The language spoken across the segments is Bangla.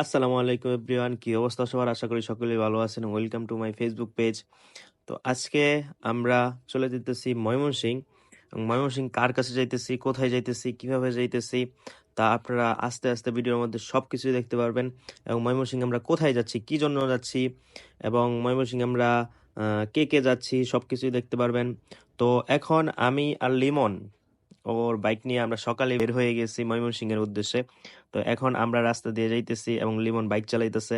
আসসালামু আলাইকুম, এভরিওয়ান। কি অবস্থা সবার? আশা করি সকলেই ভালো আছেন। Welcome to my Facebook page তো আজকে আমরা চলে যেতেছি ময়মনসিং। ময়মনসিং কার কাছে যাইতেছি? কোথায় যাইতেছি? কীভাবে যাইতেছি? তা আপনারা আস্তে আস্তে ভিডিওর মধ্যে সব কিছুই দেখতে পারবেন। এবং ময়মনসিং আমরা কোথায় যাচ্ছি? কি জন্য যাচ্ছি? এবং ময়মনসিং আমরা কে কে যাচ্ছি? সব কিছুই দেখতে পারবেন। তো এখন আমি আর লিমন ওর বাইক নিয়ে আমরা সকালে বের হয়ে গেছি ময়মনসিং এর উদ্দেশ্যে। তো এখন আমরা রাস্তা দিয়ে যাইতেছি এবং লিমন বাইক চালাইতেছে।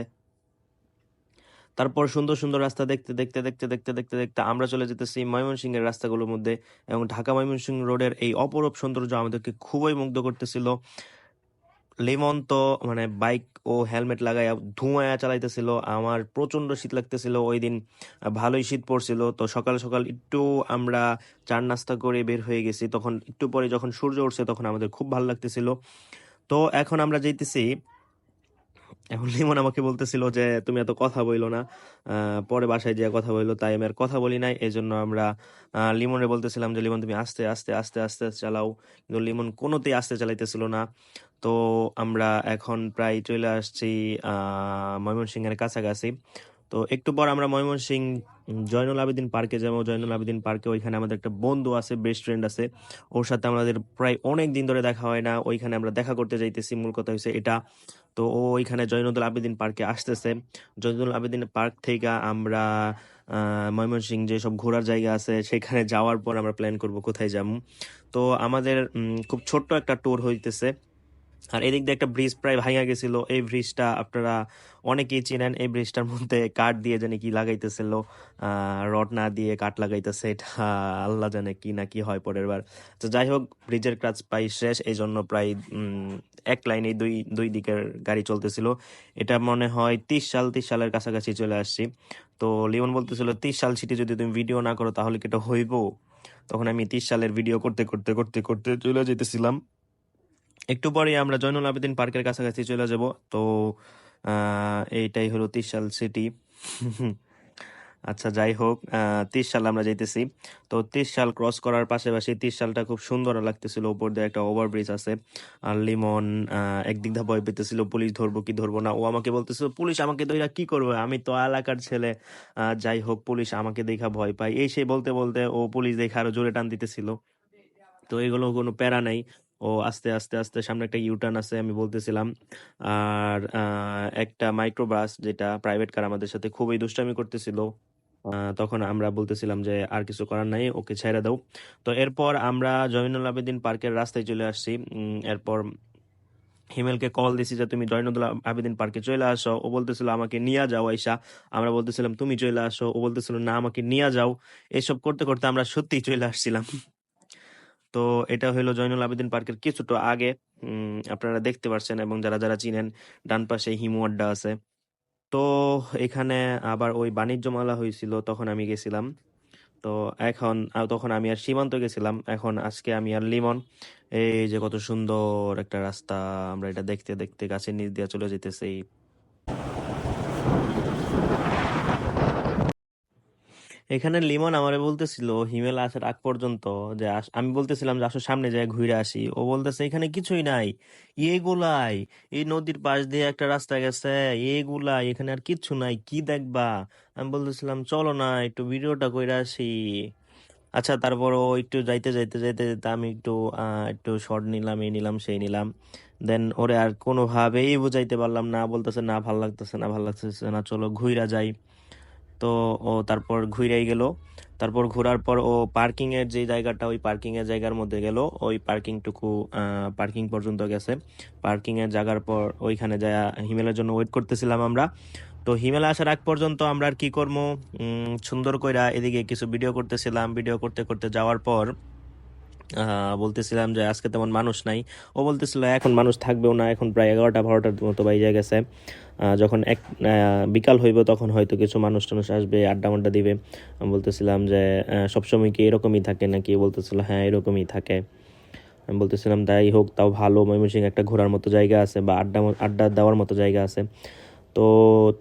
তারপর সুন্দর সুন্দর রাস্তা দেখতে দেখতে দেখতে দেখতে দেখতে দেখতে আমরা চলে যেতেছি ময়মনসিংহ এর রাস্তাগুলোর মধ্যে এবং ঢাকা ময়মনসিংহ রোডের এই অপরূপ সৌন্দর্য আমাদেরকে খুবই মুগ্ধ করতেছিল। লিমন তো মানে বাইক ও হেলমেট লাগাইয়া ধুঁয়া চালাইতেছিল। আমার প্রচণ্ড শীত লাগতেছিল। ওই দিন ভালোই শীত পড়ছিল। তো সকাল সকাল একটু আমরা চার নাস্তা করে বের হয়ে গেছি। তখন একটু পরে যখন সূর্য উঠছে তখন আমাদের খুব ভালো লাগতেছিল। তো এখন আমরা যাইতেছি এখন লিমন আমাকে বলতেছিল যে, তুমি এত কথা বইলো না। পরে বাসায় যে কথা বইলো, তাই আমি আর কথা বলি নাই। এই জন্য আমরা লিমনে বলতেছিলাম যে, লিমন, তুমি আস্তে আস্তে আস্তে আস্তে চালাও। কিন্তু লিমন কোনোতেই আস্তে চালাইতেছিল না। তো আমরা এখন প্রায় চলে আসছি ময়মনসিংহের কাছাকাছি। তো একটু পর আমরা ময়মনসিং জয়নুল আবেদিন পার্কে যাব। জয়নুল আবেদিন পার্কে ওইখানে আমাদের একটা বন্ধু আছে বেস্ট ফ্রেন্ড আছে। ওর সাথে আমাদের প্রায় অনেক দিন ধরে দেখা হয় না। ওইখানে আমরা দেখা করতে যাইতেছি। মূল কথা হচ্ছে এটা। তো ও ওইখানে জয়নুল আবেদিন পার্কে আসতেছে। জয়নুল আবেদিন পার্ক থেকে আমরা ময়মনসিং যে সব ঘোরার জায়গা আছে, সেখানে যাওয়ার পর আমরা প্ল্যান করব কোথায় যাব। তো আমাদের খুব ছোট্ট একটা ট্যুর হইতেছে। আর এদিক দিয়ে একটা ব্রিজ প্রায় ভাঙা গেছিল। এই ব্রিজটা আপনারা অনেকেই চেনেন, এই ব্রিজটার মধ্যে কাঠ দিয়ে জানি কি লাগাইতেছিল। রড না দিয়ে কাঠ লাগাইতেছে এটা, আল্লাহ জানে কি না কি হয় পরের বার। তো যাই হোক ব্রিজের কাজ প্রায় শেষ, এই জন্য প্রায় এক লাইনে দুই দুই দিকের গাড়ি চলতেছিল। এটা মনে হয় তিরিশ সাল, তিরিশ সালের কাছাকাছি চলে আসছি। তো লিমন বলতেছিল, তিরিশ সাল সিটি যদি তুমি ভিডিও না করো তাহলে কি এটা হইব? তখন আমি তিরিশ সালের ভিডিও করতে করতে করতে করতে চলে যেতেছিলাম একটু পরে আমরা জয়নুল আবেদিন পার্কের কাছাকাছি চলে যাব। তো এইটাই হলো ত্রিশাল সিটি। আচ্ছা যাই হোক ত্রিশাল আমরা যাইতেছি। তো ত্রিশাল ক্রস করার পাশাপাশি ত্রিশালটা খুব সুন্দর লাগতেছিল। উপর দিয়ে একটা ওভারব্রিজ আছে। আর লিমন একদিক দিয়ে ভয় পেতেছিল, পুলিশ ধরবো কি ধরবো না? ও আমাকে বলতেছিল, পুলিশ আমাকে ধইরা কি করবে? আমি তো এলাকার ছেলে। যাই হোক, পুলিশ আমাকে দেখা ভয় পায়। এই সেই বলতে বলতে ও পুলিশ দেখে আরও জোরে টান দিতেছিল। তো এগুলো কোনো প্যারা নাই। ও আস্তে আস্তে আস্তে সামনে একটা ইউটার্ন আছে আমি বলতেছিলাম। আর একটা মাইক্রোবাস যেটা প্রাইভেট কার আমাদের সাথে খুবই দুষ্টামি করতেছিল। তখন আমরা বলতেছিলাম যে আর কিছু করার নাই, ওকে ছেড়ে দাও। তো এরপর আমরা জয়নুল আবেদিন পার্কের রাস্তায় চলে আসছি। এরপর হিমেলকে কল দিছি যে তুমি জয়নুল আবেদিন পার্কে চলে আসো। ও বলতেছিল, আমাকে নিয়ে যাও আইসা আমরা বলতেছিলাম, তুমি চলে আসো। ও বলতেছিল, না, আমাকে নিয়ে যাও। এসব করতে করতে আমরা সত্যিই চলে আসছিলাম। তো এটা হলো জয়নুল আবেদিন পার্কের কিছুটা আগে আপনারা দেখতে পাচ্ছেন এবং যারা যারা চিনেন, ডান পাশে হিমু আড্ডা আছে। তো এখানে আবার ওই বাণিজ্য মেলা হয়েছিল তখন আমি গেছিলাম। তো এখন তখন আমি আর সীমান্ত গেছিলাম। এখন আজকে আমি আর লিমন। এই যে কত সুন্দর একটা রাস্তা, আমরা এটা দেখতে দেখতে গাছের নিচ দিয়ে চলে যেতেছি এখানে লিমন আমারে বলতেছিল হিমেল আসার আগ পর্যন্ত যে আস- আমি বলতেছিলাম যে আসো সামনে যায় ঘুরে আসি। ও বলতেছে এখানে কিছুই নাই। এগুলাই এই নদীর পাশ দিয়ে একটা রাস্তা গেছে। এগুলাই এখানে আর কিচ্ছু নাই। কি দেখবা? আমি বলতেছিলাম চলো না একটু ভিডিওটা কইরা আসি। আচ্ছা তারপর ও একটু যাইতে যাইতে যাইতে যাইতে আমি একটু আহ, একটু শর্ট নিলাম এই নিলাম সেই নিলাম। দেন ওরে আর কোনোভাবেই বুঝাইতে পারলাম না বলতেছে না ভালো লাগতেছে না ভালো লাগতেছে না চলো ঘুইরা যাই। তো ও তারপর ঘুরেই গেল। তারপর ঘোরার পর ও পার্কিং এর যে জায়গাটা, ওই পার্কিং এর জায়গার মধ্যে গেল। ওই পার্কিং টুকু পার্কিং পর্যন্ত গেছে। পার্কিং এর জায়গার পর ওইখানে যা হিমেলের জন্য ওয়েট করতেছিলাম আমরা। তো হিমেল আসার আগ পর্যন্ত আমরা আর কি করব সুন্দর কইরা এদিকে কিছু ভিডিও করতেছিলাম। ভিডিও করতে করতে যাওয়ার পর বলতেছিলাম যে আজকে তেমন মানুষ নাই। ও বলতেছিল, এখন মানুষ থাকবেও না, এখন প্রায় এগারোটা, বারোটার মতো বাইজে গেছে। যখন এক বিকাল হইব তখন হয়তো কিছু মানুষ টানুষ আসবে আড্ডা মাড্ডা দিবে বলতেছিলাম যে সবসময় কি এরকমই থাকে নাকি? বলতেছিল হ্যাঁ এরকমই থাকে। আমি বলতেছিলাম, তাই হোক, তাও ভালো ময়মনসিংহ একটা ঘোরার মতো জায়গা আছে বা আড্ডা আড্ডা দেওয়ার মতো জায়গা আছে। তো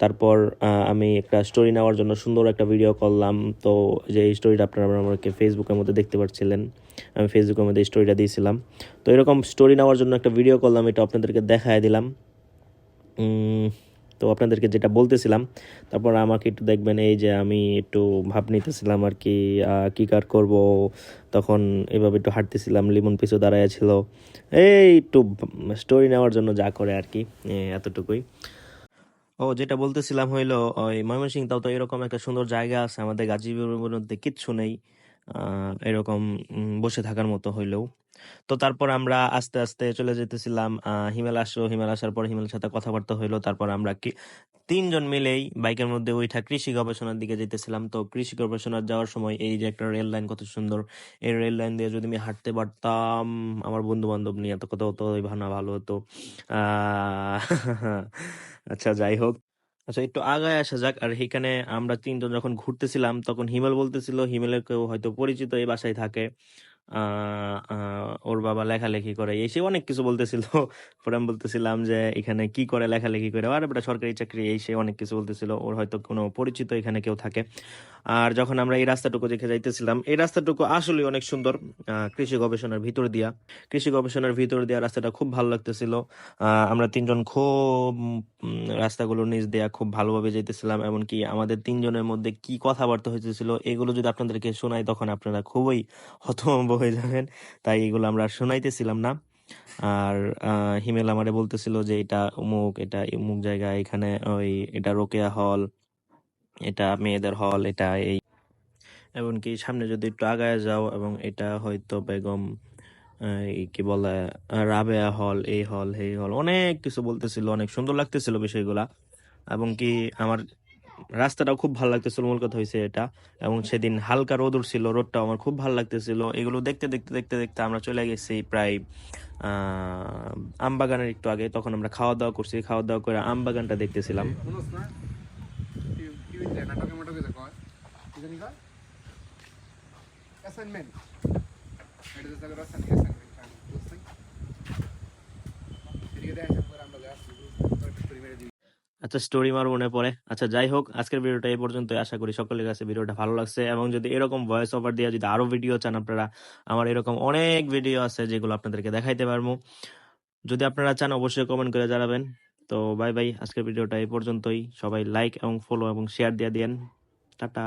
তারপর আমি একটা স্টোরি নেওয়ার জন্য সুন্দর একটা ভিডিও করলাম। তো যে এই স্টোরিটা আপনারা আমাকে ফেসবুকের মধ্যে দেখতে পাচ্ছিলেন আমি ফেসবুকের মধ্যে স্টোরিটা দিয়েছিলাম। তো এরকম স্টোরি নেওয়ার জন্য একটা ভিডিও করলাম এটা আপনাদেরকে দেখায় দিলাম। তো আপনাদেরকে যেটা বলতেছিলাম, তারপর আমাকে একটু দেখবেন এই যে আমি একটু ভাব নিতেছিলাম আর কি কি কার করব, তখন এভাবে একটু হাঁটতেছিলাম, লিমন পিছু দাঁড়ায় ছিল। এই একটু স্টোরি নেওয়ার জন্য যা করে আর কি এতটুকুই। ও, যেটা বলতেছিলাম হইল, ওই ময়মনসিংহ তাও তো এরকম একটা সুন্দর জায়গা আছে, আমাদের গাজীপুরের মধ্যে কিচ্ছু নেই। এরকম বসে থাকার মতো হইলেও। তো তারপর আমরা আস্তে আস্তে চলে যেতেছিলাম হিমেল আসলো হিমেল আসার পর হিমেলের সাথে কথাবার্তা হইল। তারপর আমরা কি, তিনজন মিলেই বাইকের মধ্যে ওইটা কৃষি গবেষণার দিকে যেতেছিলাম তো কৃষি গবেষণার যাওয়ার সময় এই যে একটা রেল লাইন কত সুন্দর। এই রেল লাইন দিয়ে যদি আমি হাঁটতে পারতাম, আমার বন্ধু বান্ধব নিয়ে এত কত হতো, ভালো হতো। আচ্ছা যাই হোক। আচ্ছা একটু আগায় আসা যাক। আর সেখানে আমরা তিনজন যখন ঘুরতেছিলাম, তখন হিমেল বলতেছিল, হিমেলের কেউ হয়তো পরিচিত এই বাসায় থাকে। ওর বাবা লেখালেখি করে। এসে অনেক কিছু বলতেছিল। পরে আমি বলতেছিলাম যে, এখানে কি করে লেখালেখি করে? আর বেটা, সরকারি চাকরি। এসে অনেক কিছু বলতেছিল। ওর হয়তো কোনো পরিচিত এখানে কেউ থাকে। আর যখন আমরা এই রাস্তাটুকু দেখে যাইতেছিলাম এই রাস্তাটুকু আসলে অনেক সুন্দর কৃষি গবেষণার ভিতর দিয়া। কৃষি গবেষণার ভিতর দিয়া রাস্তাটা খুব ভালো লাগতেছিল। আমরা তিনজন খুব উম, রাস্তাগুলোর নিচ দিয়া খুব ভালোভাবে যেতেছিলাম এমনকি আমাদের তিনজনের মধ্যে কি কথাবার্তা হইতেছিল এগুলো যদি আপনাদেরকে শোনাই তখন আপনারা খুবই হতভম্ব হয়ে যাবেন। তাই এগুলো আমরা শোনাইতেছিলাম না। আর হিমেল আমারে বলতেছিল যে এটা অমুক এটা অমুক জায়গা এখানে ওই এটা রোকেয়া হল। এটা মেয়েদের হল, এটা এই। এমনকি সামনে যদি একটু আগায় যাও, এবং এটা হয়তো বেগম কি বলে, রাবেয়া হল, এই হল এই হল, অনেক কিছু বলতেছিল, অনেক সুন্দর লাগতেছিল বিষয়গুলা। এবং কি আমার রাস্তাটাও খুব ভালো লাগতেছিল, মূল কথা হয়েছে এটা। এবং সেদিন হালকা রোদ উঠছিল, রোদটাও আমার খুব ভালো লাগতেছিল। এগুলো দেখতে দেখতে দেখতে দেখতে আমরা চলে গেছি প্রায় আমবাগানের একটু আগে। তখন আমরা খাওয়া দাওয়া করছি খাওয়া দাওয়া করে আমবাগানটা দেখতেছিলাম। নাটকে মাটকে কি জানি অ্যাসাইনমেন্ট এটা যে জায়গায় অ্যাসাইনমেন্ট অ্যাসাইনমেন্ট বুঝছেন? এদিকে দেখা করে আমরা যা আসছি বুঝছেন স্টোরি মেরে দিই। আচ্ছা স্টোরি মার মনে পড়ে। আচ্ছা যাই হোক, আজকের ভিডিওটা এই পর্যন্ত আশা করি সকলের কাছে ভিডিওটা ভালো লাগছে। এবং যদি এরকম ভয়েস ওভার দিয়ে যদি আরও ভিডিও চান আপনারা, আমার এরকম অনেক ভিডিও আছে যেগুলো আপনাদেরকে দেখাইতে পারব। যদি আপনারা চান, অবশ্যই কমেন্ট করে জানাবেন। তো বাই বাই আজকের ভিডিওটা এই পর্যন্তই। সবাই লাইক এবং ফলো এবং শেয়ার দিয়ে দেন টাটা।